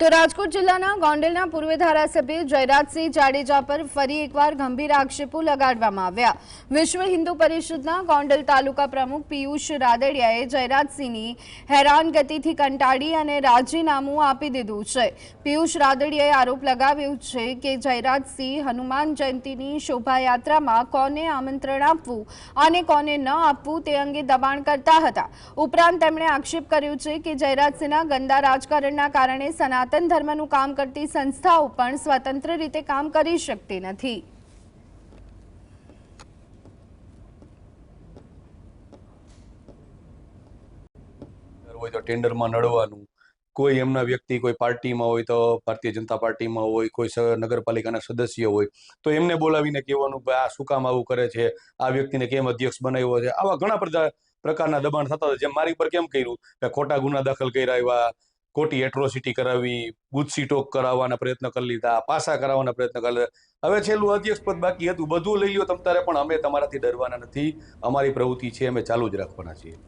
તો રાજકોટ જિલ્લાના ગોંડલના પૂર્વ ધારાસભ્ય જયરાજસિંહ જાડેજા પર ફરી એકવાર ગંભીર આક્ષેપો લગાડવામાં આવ્યા. વિશ્વ હિન્દુ પરિષદના ગોંડલ તાલુકા પ્રમુખ પિયુષ રાદડિયાએ જયરાજસિંહની હેરાનગતિથી કંટાળી અને રાજીનામું આપી દીધું છે. પિયુષ રાદડિયાએ આરોપ લગાવ્યો છે કે જયરાજસિંહ હનુમાન જયંતીની શોભાયાત્રામાં કોને આમંત્રણ આપવું અને કોને ન આપવું તે અંગે દબાણ કરતા હતા. ઉપરાંત તેમણે આક્ષેપ કર્યો છે કે જયરાજસિંહના ગંદા રાજકારણના કારણે સનાતન ધર્મનું કામ કરતી સંસ્થાઓ પણ સ્વતંત્ર રીતે કામ કરી શકતી નથી. હોય કોઈ એમના વ્યક્તિ કોઈ પાર્ટીમાં હોય તો ભારતીય જનતા પાર્ટીમાં હોય, કોઈ નગરપાલિકાના સદસ્ય હોય, તો એમને બોલાવીને કહેવાનું કે આ શું કામ આવું કરે છે, આ વ્યક્તિને કેમ અધ્યક્ષ બનાવ્યો છે. આવા ઘણા બધા પ્રકારના દબાણ થતા જેમ મારી પર કેમ કર્યું? કે ખોટા ગુના દાખલ કર્યા એવા ખોટી એટ્રોસિટી કરાવી ગુજસી ટોક કરાવવાના પ્રયત્ન કરી લીધા, પાસા કરાવવાના પ્રયત્ન કરી લીધા. હવે છેલ્લું અધ્યક્ષ પદ બાકી હતું. બધું લઈ લ્યો, તમ તારે પણ અમે તમારાથી ડરવાના નથી. અમારી પ્રવૃત્તિ છે, અમે ચાલુ જ રાખવાના છીએ.